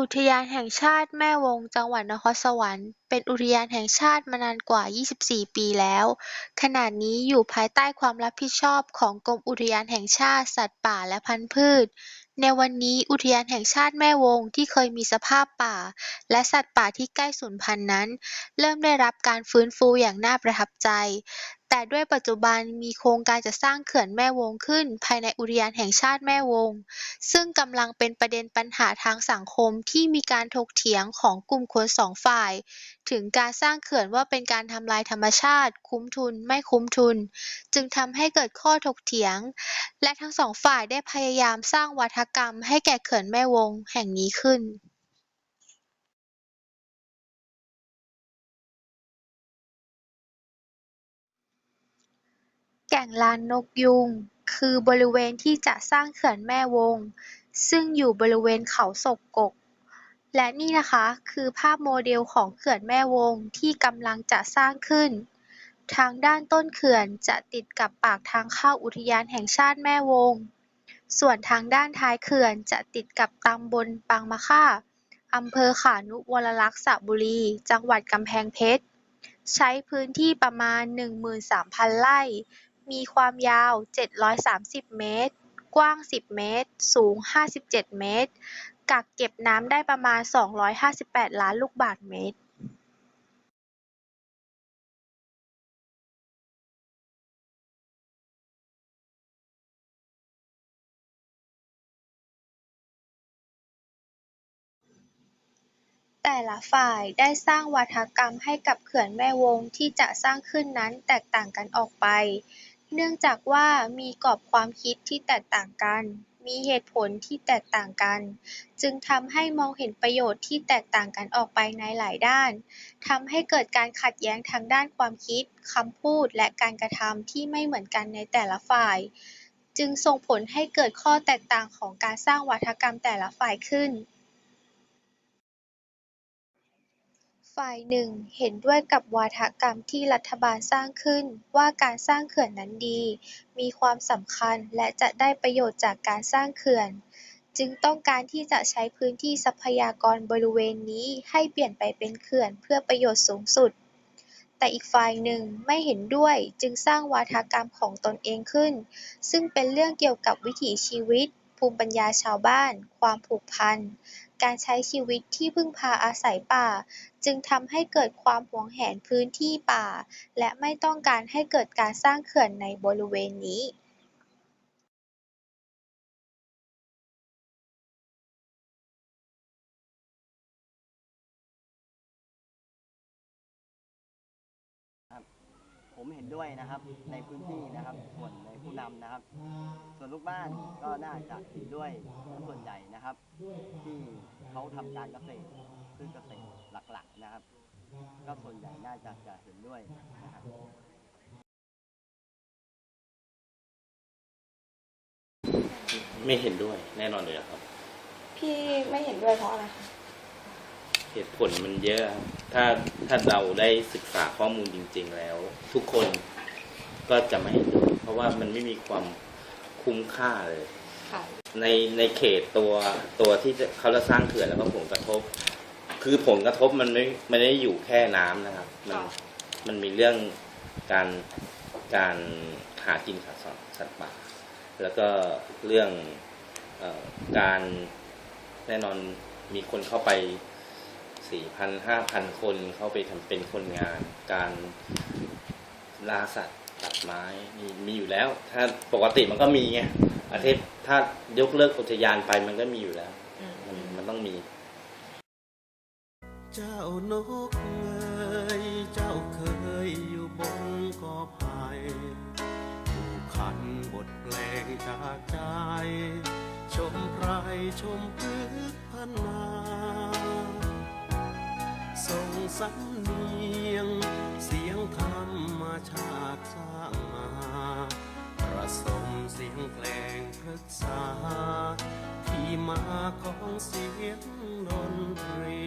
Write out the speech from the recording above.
อุทยานแห่งชาติแม่วง จังหวัดนครสวรรค์ เป็นอุทยานแห่งชาติมานานกว่า 24 ปีแล้ว ขณะนี้อยู่ภายใต้ความรับผิดชอบของกรมอุทยานแห่งชาติ สัตว์ป่าและพันธุ์พืช ในวันนี้อุทยานแห่งชาติแม่วงที่เคยมีสภาพป่า และสัตว์ป่าที่ใกล้สูญพันธุ์นั้น เริ่มได้รับการฟื้นฟูอย่างน่าประทับใจ แต่ด้วยปัจจุบันมีโครงการจะสร้างเขื่อนแม่วงขึ้นภายในอุทยานแห่งชาติแม่วง ซึ่งกำลังเป็นประเด็นปัญหาทางสังคมที่มีการถกเถียงของกลุ่มคนสองฝ่าย ถึงการสร้างเขื่อนว่าเป็นการทำลายธรรมชาติ คุ้มทุนไม่คุ้มทุน จึงทำให้เกิดข้อถกเถียง และทั้งสองฝ่ายได้พยายามสร้างวาทกรรมให้แก่เขื่อนแม่วงแห่งนี้ขึ้น แก่งลานนกยูง คือบริเวณที่จะสร้างเขื่อนแม่วง ซึ่งอยู่บริเวณเขาศกกก และนี่นะคะคือภาพโมเดลของเขื่อนแม่วงที่กำลังจะสร้างขึ้น ทางด้านต้นเขื่อนจะติดกับปากทางเข้าอุทยานแห่งชาติแม่วง ส่วนทางด้านท้ายเขื่อนจะติดกับตำบลปางมะค่าอำเภอขานุวรลักษณ์สระบุรี จังหวัดกำแพงเพชร ใช้พื้นที่ประมาณ 13,000 ไร่ มีความยาว730เมตร กว้าง10เมตร สูง57เมตร กักเก็บน้ำได้ประมาณ258ล้านลูกบาศก์เมตรแต่ละฝ่ายได้สร้างวาทกรรมให้กับเขื่อนแม่วงที่จะสร้างขึ้นนั้นแตกต่างกันออกไป เนื่องจากว่ามีกรอบความคิดที่แตกต่างกัน มีเหตุผลที่แตกต่างกัน จึงทำให้มองเห็นประโยชน์ที่แตกต่างกันออกไปในหลายด้าน ทำให้เกิดการขัดแย้งทางด้านความคิด คำพูด และการกระทำที่ไม่เหมือนกันในแต่ละฝ่าย จึงส่งผลให้เกิดข้อแตกต่างของการสร้างวาทกรรมแต่ละฝ่ายขึ้น ฝ่ายหนึ่งเห็นด้วยกับวาทกรรมที่รัฐบาลสร้างขึ้นว่าการสร้างเขื่อนนั้นดี มีความสำคัญและจะได้ประโยชน์จากการสร้างเขื่อน จึงต้องการที่จะใช้พื้นที่ทรัพยากรบริเวณนี้ให้เปลี่ยนไปเป็นเขื่อนเพื่อประโยชน์สูงสุด แต่อีกฝ่ายหนึ่งไม่เห็นด้วยจึงสร้างวาทกรรมของตนเองขึ้น ซึ่งเป็นเรื่องเกี่ยวกับวิถีชีวิต ภูมิปัญญาชาวบ้าน ความผูกพัน การใช้ชีวิตที่พึ่งพาอาศัยป่า จึงทำให้เกิดความหวงแหนพื้นที่ป่า และไม่ต้องการให้เกิดการสร้างเขื่อนในบริเวณนี้ ผมเห็นด้วยนะครับในพื้นที่นะครับ ส่วนในผู้นำนะครับ ส่วนลูกบ้านก็น่าจะเห็นด้วยส่วนใหญ่นะครับ ที่เขาทำการเกษตรพืชเกษตรหลักๆนะครับ ก็ส่วนใหญ่น่าจะจะเห็นด้วยนะครับ ไม่เห็นด้วยแน่นอนเลยครับ พี่ไม่เห็นด้วยเพราะอะไรคะ เหตุผลมันเยอะครับถ้าถ้าเราได้ศึกษาข้อมูลจริง ๆ แล้ว ทุกคนก็จะไม่เห็นด้วยเพราะว่ามันไม่มีความคุ้มค่าเลย ค่ะ ในในเขตตัวตัวที่จะเขาจะสร้างเขื่อนแล้วก็ผลกระทบ คือผลกระทบมันไม่ไม่ได้อยู่แค่น้ำนะครับ มันค่ะ มันมีเรื่องการการหากินของสัตว์สัตว์ป่า แล้วก็เรื่องเออการแน่นอนมีคนเข้าไป สี่พันห้าพันคนเข้าไปทำเป็นคนงาน การล่าสัตว์ตัดไม้มีมีอยู่แล้ว ถ้าปกติมันก็มีไงอาทิตย์ถ้ายกเลิกอุทยานไปมันก็มีอยู่แล้วมันมันต้องมี เจ้านกเอ๋ยเจ้าเคยอยู่บนกอไผ่ผู้คันบทเพลงจากใจ ชมไพรชมพฤกพนา ส่งสำเนียง เสียงธรรมชาติสร้างมาประสมเสียงเพลงพฤกษา ที่มาของเสียงดนตรี